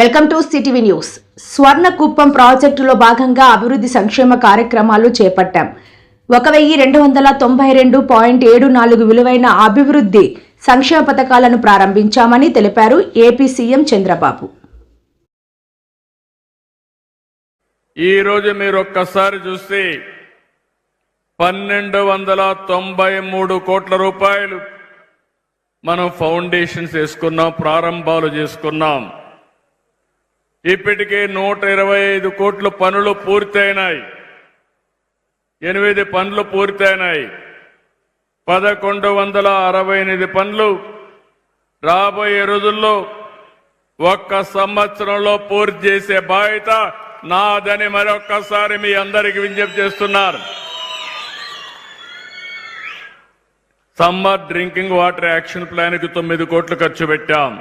Welcome to CTV news. Swarnakuppam ప్రాజెక్టులో భాగంగా అభివృద్ధి సంక్షేమ కార్యక్రమాలు చేపట్టాం. ఒక వెయ్యి రెండు వందల తొంభై రెండు పాయింట్ ఏడు నాలుగు విలువైన అభివృద్ధి సంక్షేమ పథకాలను ప్రారంభించామని తెలిపారు ఏపీ సీఎం చంద్రబాబు. ఈ రోజు మీరు ఒక్కసారి చూస్తే పన్నెండు వందల తొంభై మూడు కోట్ల రూపాయలు మనం ఫౌండేషన్స్ వేసుకున్నాం ప్రారంభాలు చేసుకున్నాం. ఇప్పటికే నూట ఇరవై ఐదు కోట్ల పనులు పూర్తయినాయి. ఎనిమిది పనులు పూర్తయినాయి. పదకొండు వందల అరవై ఎనిమిది పనులు రాబోయే రోజుల్లో ఒక్క సంవత్సరంలో పూర్తి చేసే బాధ్యత నాదని మరొక్కసారి మీ అందరికి విజ్ఞప్తి చేస్తున్నారు. సమ్మర్ డ్రింకింగ్ వాటర్ యాక్షన్ ప్లాన్కి తొమ్మిది కోట్లు ఖర్చు పెట్టాం.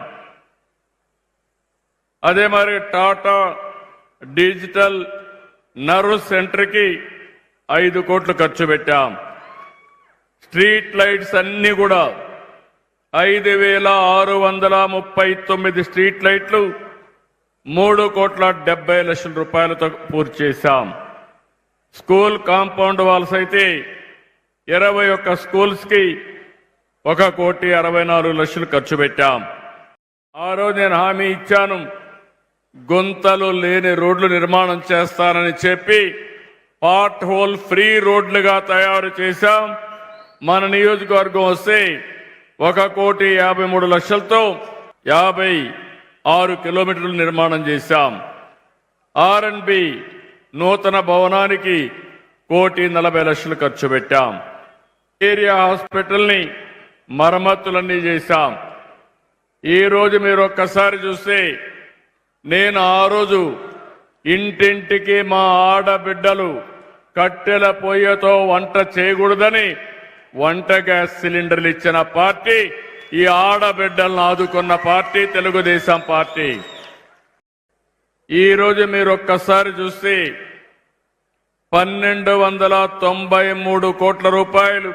అదే మరి టాటా డిజిటల్ నర్వ్ సెంటర్కి ఐదు కోట్లు ఖర్చు పెట్టాం. స్ట్రీట్ లైట్స్ అన్ని కూడా ఐదు వేల ఆరు వందల ముప్పై తొమ్మిది స్ట్రీట్ లైట్లు మూడు కోట్ల డెబ్బై లక్షల రూపాయలతో పూర్తి చేశాం. స్కూల్ కాంపౌండ్ వాల్స్ అయితే ఇరవై ఒక్క స్కూల్స్కి ఒక కోటి అరవై నాలుగు లక్షలు ఖర్చు పెట్టాం. ఆ రోజు నేను హామీ ఇచ్చాను. గుంతలు లేని రోడ్లు నిర్మాణం చేస్తానని చెప్పి పార్ట్ హోల్ ఫ్రీ రోడ్లుగా తయారు చేశాం. మన నియోజకవర్గం వస్తే ఒక కోటి యాభై మూడు లక్షలతో యాభై ఆరు కిలోమీటర్లు నిర్మాణం చేశాం. ఆర్ నూతన భవనానికి కోటి నలభై లక్షలు ఖర్చు పెట్టాం. ఏరియా హాస్పిటల్ని మరమ్మతులన్నీ చేశాం. ఈ రోజు మీరు ఒక్కసారి చూస్తే నేను ఆ రోజు ఇంటింటికి మా ఆడబిడ్డలు కట్టెల పొయ్యతో వంట చేయకూడదని వంట గ్యాస్ సిలిండర్లు ఇచ్చిన పార్టీ ఈ ఆడబిడ్డలను ఆదుకున్న పార్టీ తెలుగుదేశం పార్టీ. ఈరోజు మీరు ఒక్కసారి చూస్తే పన్నెండు వందల తొంభై మూడు కోట్ల రూపాయలు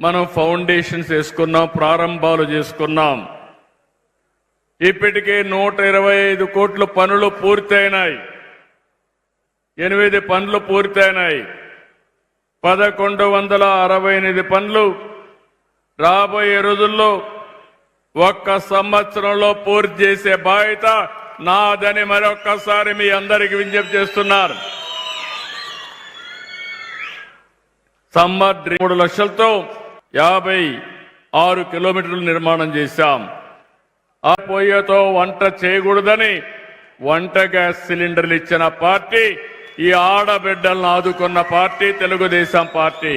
మనం ఫౌండేషన్స్ వేసుకున్నాం ప్రారంభాలు చేసుకున్నాం. ఇప్పటికే నూట ఇరవై ఐదు కోట్ల పనులు పూర్తయినాయి. ఎనిమిది పనులు పూర్తయినాయి. పదకొండు వందల అరవై ఎనిమిది పనులు రాబోయే రోజుల్లో ఒక్క సంవత్సరంలో పూర్తి చేసే బాధ్యత నాదని మరొక్కసారి మీ అందరికి విజ్ఞప్తి చేస్తున్నారు. సమ్మర్ మూడు లక్షలతో యాభై ఆరు కిలోమీటర్లు నిర్మాణం చేశాం. ఆ పొయ్యతో వంట చేయకూడదని వంట గ్యాస్ సిలిండర్లు ఇచ్చిన పార్టీ ఈ ఆడబిడ్డలను ఆదుకున్న పార్టీ తెలుగుదేశం పార్టీ.